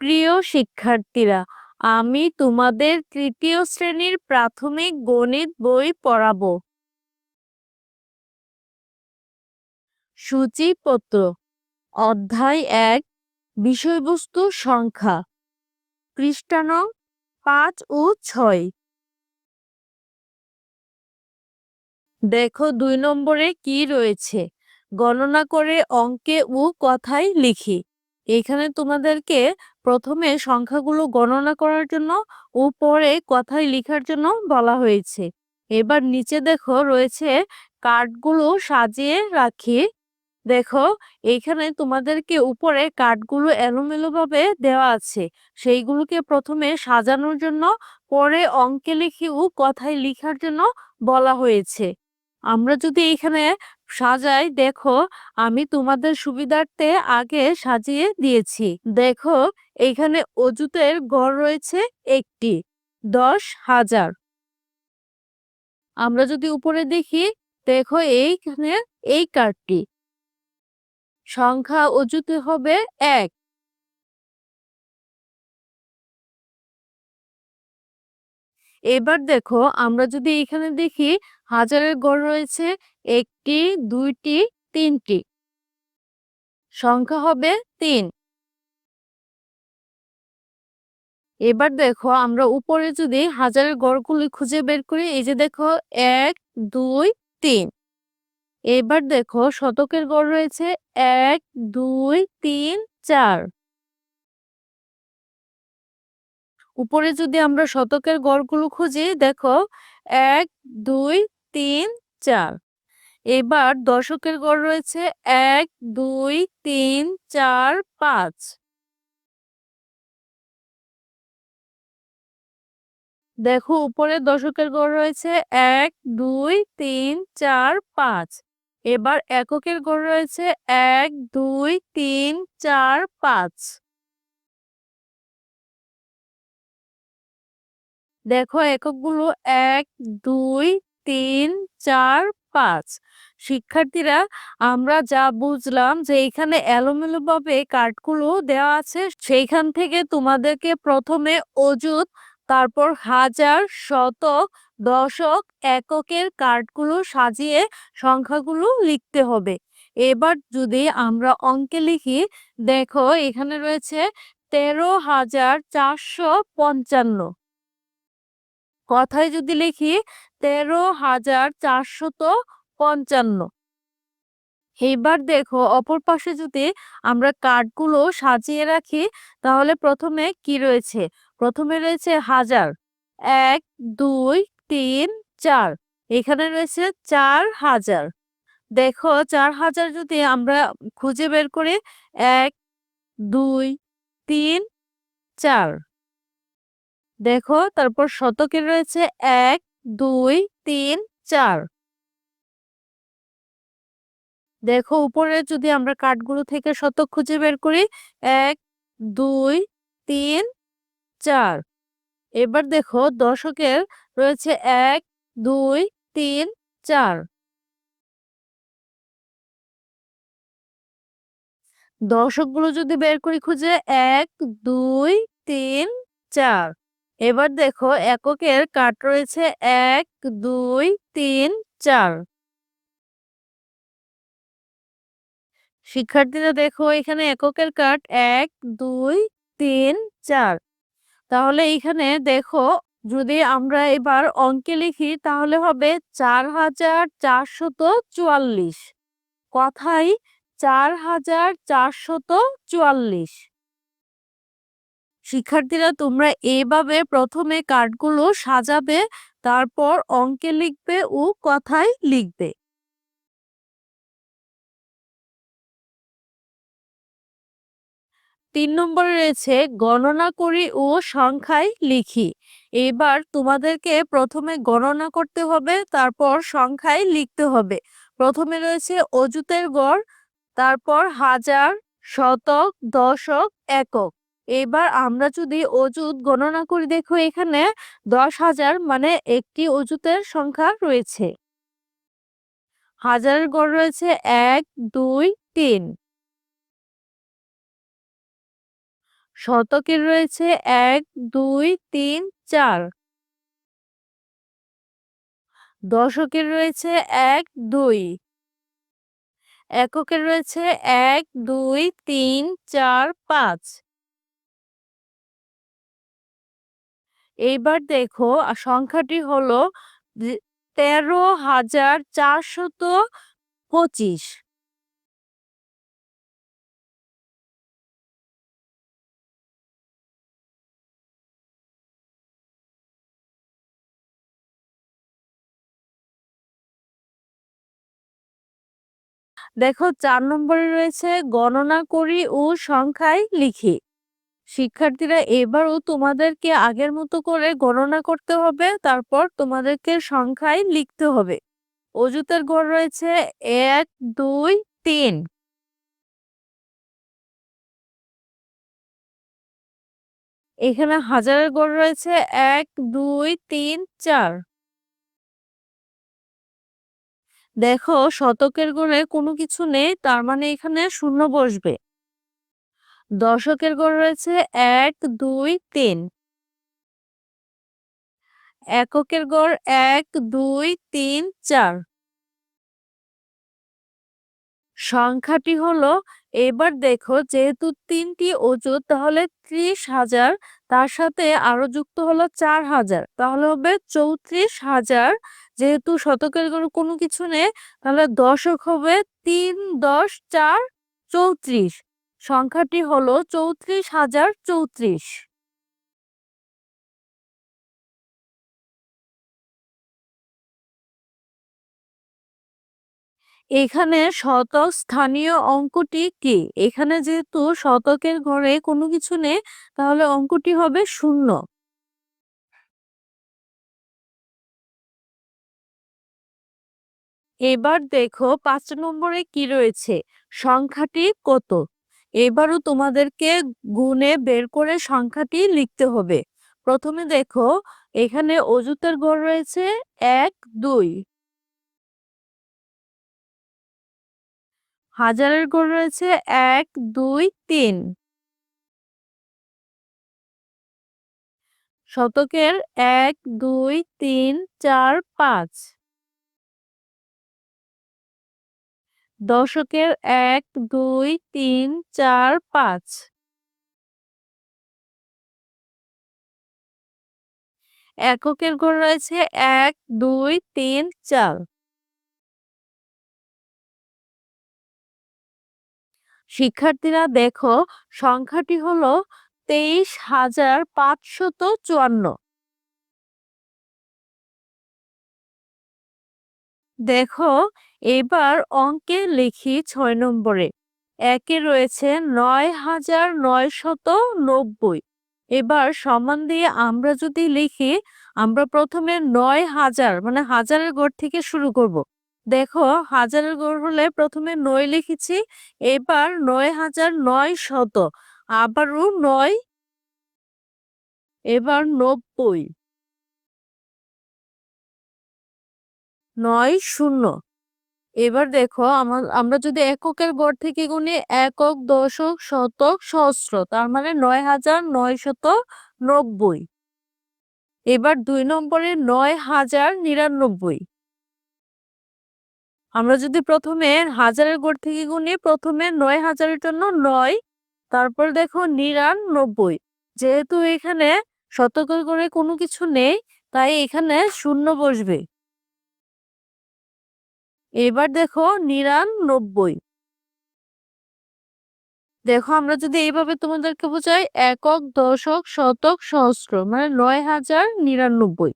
প্রিয় শিক্ষার্থীরা, আমি তোমাদের তৃতীয় শ্রেণির প্রাথমিক গণিত বই পড়াবো। সূচিপত্র, অধ্যায় এক, বিষয়বস্তু সংখ্যা, পৃষ্ঠানং পাঁচ ও ছয়। দেখো দুই নম্বরে কি রয়েছে, গণনা করে অঙ্কে ও কথায় লিখি। এখানে তোমাদেরকে প্রথমে সংখ্যাগুলো গণনা করার জন্য ও পরে কথায় লেখার জন্য বলা হয়েছে। এবার নিচে দেখো রয়েছে কার্ডগুলো সাজিয়ে রাখি। দেখো, এইখানে তোমাদেরকে উপরে কার্ডগুলো এলোমেলোভাবে দেওয়া আছে। সেইগুলোকে প্রথমে সাজানোর জন্য, পরে অঙ্কে লিখি ও কথায় লিখার জন্য বলা হয়েছে। আমরা যদি এখানে সাজাই, দেখো, আমি তোমাদের সুবিধার্থে আগে সাজিয়ে দিয়েছি। দেখো, এখানে অজুতের গড় রয়েছে একটি, দশ হাজার। আমরা যদি উপরে দেখি, দেখো, এইখানে এই কার্ডটি। সংখ্যা অজুতে হবে এক। এবার দেখো আমরা যদি এখানে দেখি হাজারের গড় রয়েছে একটি, দুইটি, তিনটি। সংখ্যা হবে তিন। এবার দেখো আমরা উপরে যদি হাজারের গড়গুলি খুঁজে বের করি, এই যে দেখো এক, দুই, তিন। এবার দেখো শতকের গড় রয়েছে এক, দুই, তিন, চার। উপরে যদি আমরা শতকের গড়গুলো খুঁজি, দেখো, এক, দুই, তিন, চার। এবার দশকের গড় রয়েছে এক, দুই, তিন, চার, পাঁচ। দেখো, উপরে দশকের গড় রয়েছে এক, দুই, তিন, চার, পাঁচ। এবার এককের গড় রয়েছে এক, দুই, তিন, চার, পাঁচ। দেখো এককগুলো এক, দুই, তিন, চার, পাঁচ। শিক্ষার্থীরা, আমরা যা বুঝলাম যে এখানে এলোমেলো ভাবে কার্ডগুলো দেওয়া আছে, সেইখান থেকে তোমাদেরকে প্রথমে অজুত তারপর হাজার, শতক, দশক এককের কার্ডগুলো সাজিয়ে সংখ্যাগুলো লিখতে হবে। এবার যদি আমরা অঙ্কে লিখি, দেখো এখানে রয়েছে তেরো হাজার চারশো পঞ্চান্ন। কথায় যদি লিখি, তেরো হাজার চারশত পঞ্চান্ন। এইবার দেখো, অপর পাশে যদি আমরা কার্ডগুলো সাজিয়ে রাখি, তাহলে প্রথমে কি রয়েছে? প্রথমে রয়েছে হাজার, এক, দুই, তিন, চার। এখানে রয়েছে চার হাজার। দেখো, চার হাজার যদি আমরা খুঁজে বের করি, এক, দুই, তিন, চার। দেখো, তারপর শতকের রয়েছে এক, দুই, তিন, চার। দেখো, উপরে যদি আমরা কাঠগুলো থেকে শতক খুঁজে বের করি, এক, দুই, তিন, চার। এবার দেখো, দশকের রয়েছে এক, দুই, তিন, চার। দশকগুলো যদি বের করি খুঁজে, এক, দুই, তিন, চার। এবার দেখো এককের কাঠ রয়েছে এক, দুই, তিন, চার। শিক্ষার্থীরা দেখো এখানে এককের কাঠ এক, দুই, তিন, চার। তাহলে এখানে দেখো যদি আমরা এবার অঙ্কে লিখি তাহলে হবে চার হাজার চারশত চুয়াল্লিশ। কথাই চার হাজার চারশত চুয়াল্লিশ। শিক্ষার্থীরা তোমরা এভাবে প্রথমে কার্ডগুলো সাজাবে, তারপর অঙ্কে লিখবে ও কথায় লিখবে। তিন নম্বরে রয়েছে গণনা করি ও সংখ্যায় লিখি। এবার তোমাদেরকে প্রথমে গণনা করতে হবে, তারপর সংখ্যায় লিখতে হবে। প্রথমে রয়েছে অজুতের গড়, তারপর হাজার, শতক, দশক, একক। এবার আমরা যদি অজুত গণনা করি, দেখো এখানে দশ হাজার মানে একটি অজুতের সংখ্যা রয়েছে। হাজারের গড় রয়েছে এক, দুই, তিন। শতকের রয়েছে এক, দুই, তিন, চার। দশকের রয়েছে এক, দুই। এককের রয়েছে এক, দুই, তিন, চার, পাঁচ। এইবার দেখো সংখ্যাটি হলো তেরো হাজার চারশত পঁচিশ। দেখো, চার নম্বরে রয়েছে গণনা করি ও সংখ্যায় লিখি। শিক্ষার্থীরা এবারও তোমাদেরকে আগের মতো করে গণনা করতে হবে, তারপর তোমাদেরকে সংখ্যায় লিখতে হবে। অজুতের ঘর রয়েছে এক, দুই, তিন। এখানে হাজারের গড় রয়েছে এক, দুই, তিন, চার। দেখো, শতকের গড়ে কোনো কিছু নেই, তার মানে এখানে শূন্য বসবে। দশকের গড় রয়েছে এক, দুই, তিন। এককের গড় এক, দুই, তিন, চার। সংখ্যাটি হলো, এবার দেখো যেহেতু তিনটি অজুত তাহলে ত্রিশ হাজার, তার সাথে আরও যুক্ত হলো চার হাজার, তাহলে হবে চৌত্রিশ হাজার। যেহেতু শতকের গড় কোনো কিছু নেই, তাহলে দশক হবে তিন, দশ, চার, চৌত্রিশ। সংখ্যাটি হলো চৌত্রিশ হাজার চৌত্রিশ। এখানে শতক স্থানীয় অঙ্কটি কি? এখানে যেহেতু শতকের ঘরে কোনো কিছু নেই, তাহলে অঙ্কটি হবে শূন্য। এবার দেখো পাঁচ নম্বরে কি রয়েছে? সংখ্যাটি কত? এবারও তোমাদেরকে গুণে বের করে সংখ্যাটি লিখতে হবে। প্রথমে দেখো, এখানে অজুতের গড় রয়েছে এক, দুই। হাজারের গড় রয়েছে এক, দুই, তিন। শতকের এক, দুই, তিন, চার, পাঁচ। দশকের এক, দুই, তিন, চার, পাঁচ। এককের ঘর রয়েছে এক, দুই, তিন, চার। শিক্ষার্থীরা দেখো, সংখ্যাটি হলো তেইশ হাজার পাঁচশত চুয়ান্ন। দেখো, এবার অঙ্কে লিখি ছয় নম্বরে। একে রয়েছে নয় হাজার নয় শত নব্বই। এবার সমান দিয়ে আমরা যদি লিখি, আমরা প্রথমে নয় হাজার মানে হাজারের গড় থেকে শুরু করব। দেখো, হাজারের গড় হলে প্রথমে নয় লিখেছি, এবার নয় হাজার নয় শত আবারও নয়, এবার নব্বই। নয়, শূন্য। এবার দেখো আমরা যদি এককের গড় থেকে গুনি একক, দশক, শতক, সহস্র, তার মানে নয় হাজার নয় শত নব্বই। এবার দুই নম্বরে নয় হাজার নিরানব্বই। আমরা যদি প্রথমে হাজারের গড় থেকে গুনি, প্রথমে নয় হাজারের জন্য নয়, তারপর দেখো নিরানব্বই। যেহেতু এখানে শতকের করে কোনো কিছু নেই, তাই এখানে শূন্য বসবে। এবার দেখো নিরানব্বই। দেখো আমরা যদি এইভাবে তোমাদেরকে বোঝাই, একক, দশক, শতক, সহস্র মানে নয় হাজার নিরানব্বই।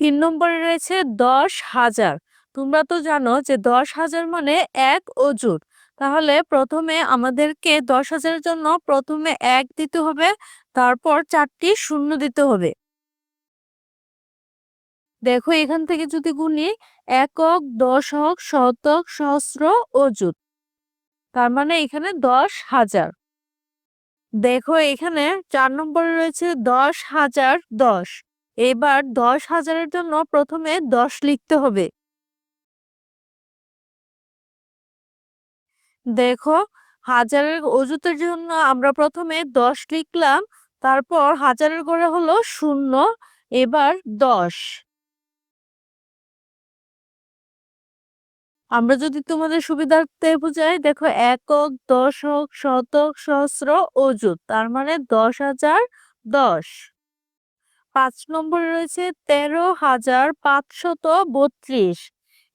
তিন নম্বরে রয়েছে দশ হাজার। তোমরা তো জানো যে দশ হাজার মানে এক অজুর তাহলে প্রথমে আমাদেরকে দশ হাজারের জন্য প্রথমে এক দিতে হবে, তারপর চারটি শূন্য দিতে হবে। দেখো এখান থেকে যদি গুনি একক দশক, শতক, সহস্র অযুত তার মানে এখানে দশ হাজার। দেখো এখানে চার নম্বরে রয়েছে দশ হাজার দশ। এবার দশ হাজারের জন্য প্রথমে দশ লিখতে হবে। দেখো হাজারের অজুতের জন্য আমরা প্রথমে দশ লিখলাম, তারপর হাজারের করে হলো শূন্য, এবার দশ। আমরা যদি তোমাদের সুবিধার্থে বুঝাই, দেখো একক, দশক, শতক, সহস্র, অযুত, তার মানে দশ হাজার দশ। পাঁচ নম্বরে রয়েছে তেরো হাজার পাঁচশত বত্রিশ।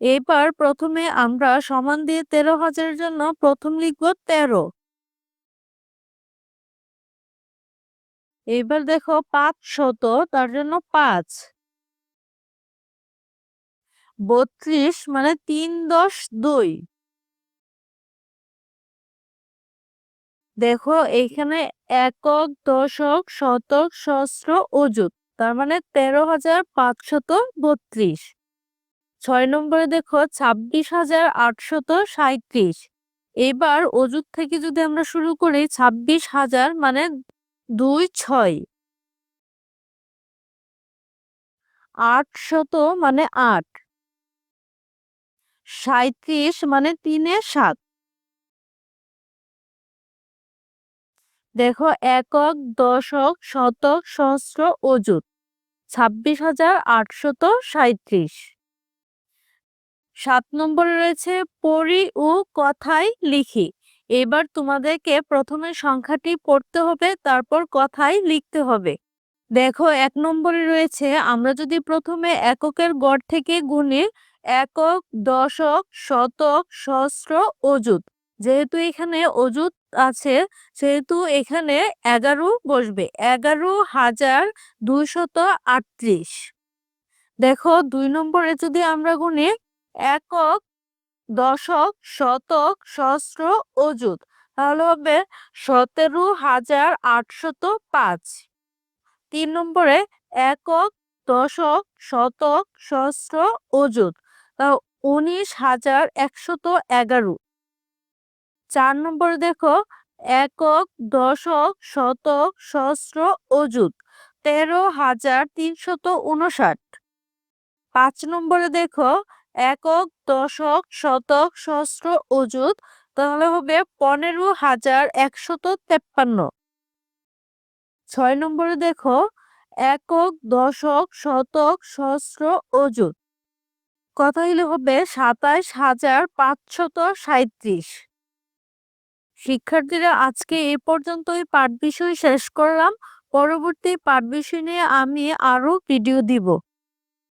এবার প্রথমে আমরা সমান দিয়ে তেরো হাজারের জন্য প্রথম লিখব তেরো। এবার দেখো পাঁচ শত তার জন্য পাঁচ। বত্রিশ মানে তিন দশ দুই। দেখো এইখানে একক, দশক, শতক, সহস্র, অযুত। তার মানে তেরো হাজার পাঁচশত বত্রিশ। ছয় নম্বরে দেখো ছাব্বিশ হাজার আটশত সাঁত্রিশ এবার অজুত থেকে যদি আমরা শুরু করি ছাব্বিশ হাজার মানে দুই ছয়। আটশত মানে আট। সাঁত্রিশ মানে তিনে সাত। দেখো, একক, দশক, শতক, সহস্র, অযুত। ছাব্বিশ হাজার আটশত সাঁত্রিশ সাত নম্বরে রয়েছে পড়ি ও কথায় লিখি। এবার তোমাদেরকে প্রথমে সংখ্যাটি পড়তে হবে, তারপর কথায় লিখতে হবে। দেখো, এক নম্বরে রয়েছে, আমরা যদি প্রথমে এককের গড় থেকে গুনি একক, দশক, শতক, সহস্র, অযুত। যেহেতু এখানে অযুত আছে, সেহেতু এখানে এগারো বসবে। এগারো হাজার দুইশত আটত্রিশ। দেখো, দুই নম্বরে যদি আমরা গুনি, একক, দশক, শতক, সহস্র, অযুত, তাহলে হবে সতেরো হাজার আটশত পাঁচ। তিন নম্বরে একক, দশক, শতক, সহস্র, অযুত উনিশ হাজার একশত এগারো। চার নম্বরে দেখো, একক, দশক, শতক, সহস্র, অযুত। তেরো হাজার তিনশত উনষাট পাঁচ নম্বরে দেখো, একক, দশক, শতক, সহস্র, অযুত। তাহলে হবে পনেরো হাজার একশত তেপ্পান্ন। ছয় নম্বরে দেখো, একক, দশক, শতক, সহস্র, অযুত। কথা হইলে হবে সাতাশ হাজার পাঁচশত সাঁত্রিশ শিক্ষার্থীরা, আজকে এ পর্যন্তই পাঠ বিষয় শেষ করলাম। পরবর্তী পাঠ বিষয় নিয়ে আমি আরও ভিডিও দিব।